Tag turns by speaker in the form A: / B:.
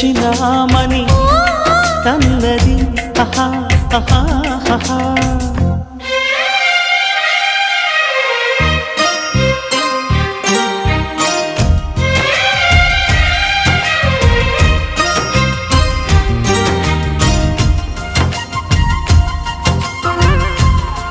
A: ఆహా.
B: తన్నది ఆహా ఆహా ఆహా